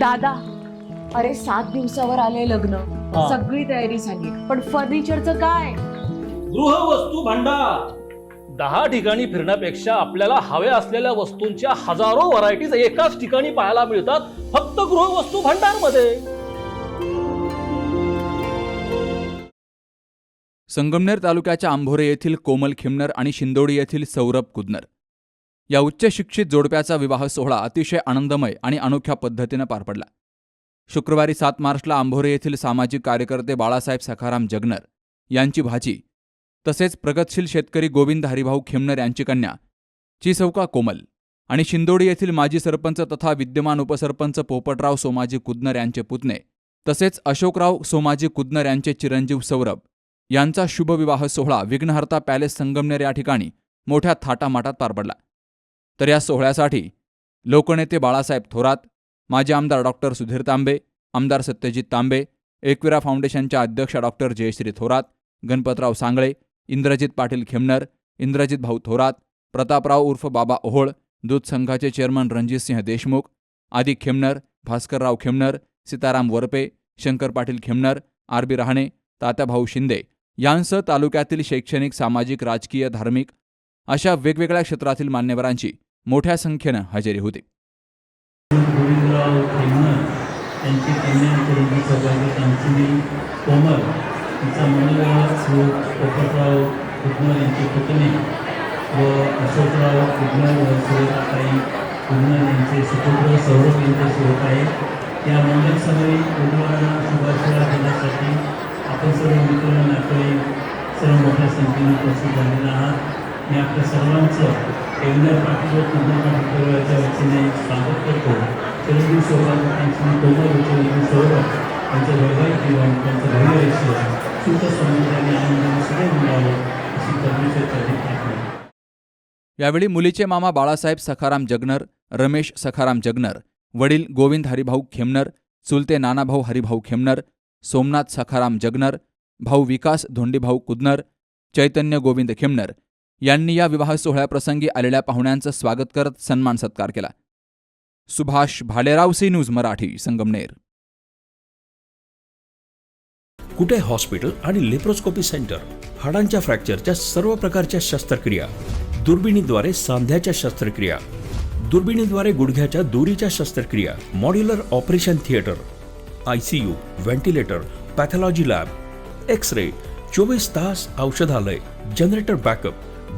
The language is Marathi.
दादा अरे सात दिवसावर आले लग्न. हा. सगळी तयारी झाली. पण फर्निचरचं काय? गृहवस्तू भांडार. दहा ठिकाणी फिरण्यापेक्षा आपल्याला हव्या असलेल्या वस्तूंच्या हजारो व्हरायटीज एकाच ठिकाणी पाहायला मिळतात फक्त गृहवस्तू भांडारमध्ये संगमनेर तालुक्याच्या आंभोरे येथील कोमल खिमनर आणि शिंदोडी येथील सौरभ कुदनर. या उच्च शिक्षित जोडप्याचा विवाह सोहळा अतिशय आनंदमय आणि अनोख्या पद्धतीनं पार पडला. शुक्रवारी सात मार्चला आंभोरे येथील सामाजिक कार्यकर्ते बाळासाहेब सखाराम जगनर यांची भाची तसेच प्रगतशील शेतकरी गोविंद हरिभाऊ खेमनर यांची कन्या चिसौका कोमल आणि शिंदोडी येथील माजी सरपंच तथा विद्यमान उपसरपंच पोपटराव सोमाजी कुदनर यांचे पुतणे तसेच अशोकराव सोमाजी कुदनर यांचे चिरंजीव सौरभ यांचा शुभविवाह सोहळा विघ्नहर्ता पॅलेस संगमनेर या ठिकाणी मोठ्या थाटामाटात पार पडला. तर या सोहळ्यासाठी लोकनेते बाळासाहेब थोरात माजी आमदार डॉक्टर सुधीर तांबे आमदार सत्यजित तांबे एकविरा फाउंडेशनच्या अध्यक्ष डॉक्टर जयश्री थोरात गणपतराव सांगळे इंद्रजित पाटील खेमनर इंद्रजित भाऊ थोरात प्रतापराव उर्फ बाबा ओहोळ दूध संघाचे चेअरमन रणजितसिंह देशमुख आदी खेमनर भास्करराव खेमनर सीताराम वरपे शंकर पाटील खेमनर आर बी रहाणे तात्याभाऊ शिंदे यांसह तालुक्यातील शैक्षणिक सामाजिक राजकीय धार्मिक अशा वेगवेगळ्या क्षेत्रातील मान्यवरांची मोठ्या संख्येनं हजेरी होती. गोविंदराव कन्या त्यांची मी कोमल तिचा मुलगा पोपटराव कुदनर यांची पुतणी व अशोकराव कुदनर यांचे सुपुत्र सौरभ यांचे सोबत आहे या मंडळ समोर कुटुंबांना शुभाशया देण्यासाठी आपण सर्व मित्र नातेवाईक सर्व मोठ्या संख्येने उपस्थित झालेला आहात. मी आपल्या सर्वांचं केंद्र पाटील व कुंभ वतीने स्वागत करतो. चिरंजीव सौरभ त्यांची मी कोमल व चिरंजीव सौरभ वैवाहिक जीवन त्यांचं भव्य आयुष्य सुख समृद्धी आनंदाने सगळे मिळावं अशी परमेश्वरची प्रार्थना. यावेळी मुलीचे मामा बाळासाहेब सखाराम जगनर रमेश सखाराम जगनर वडील गोविंद हरिभाऊ खेमनर चुलते नानाभाऊ हरिभाऊ खेमनर सोमनाथ सखाराम जगनर भाऊ विकास धोंडीभाऊ कुदनर चैतन्य गोविंद खेमनर यांनी या विवाह सोहळ्याप्रसंगी आलेल्या पाहुण्यांचं स्वागत करत सन्मान सत्कार केला. Subhash Bhalerao C news Marathi Sangamner. Kute hospital आणि लेप्रोस्कोपी सेंटर? हाडांच्या फ्रॅक्चरच्या सर्व प्रकारच्या शस्त्रक्रिया. दुर्बिणीद्वारे सांध्याच्या शस्त्रक्रिया. दुर्बिणीद्वारे गुडघ्याच्या दोरीच्या शस्त्रक्रिया. Modular operation theatre. I C U ventilator pathology lab. X ray चोवीस तास औषधालय. Generator backup.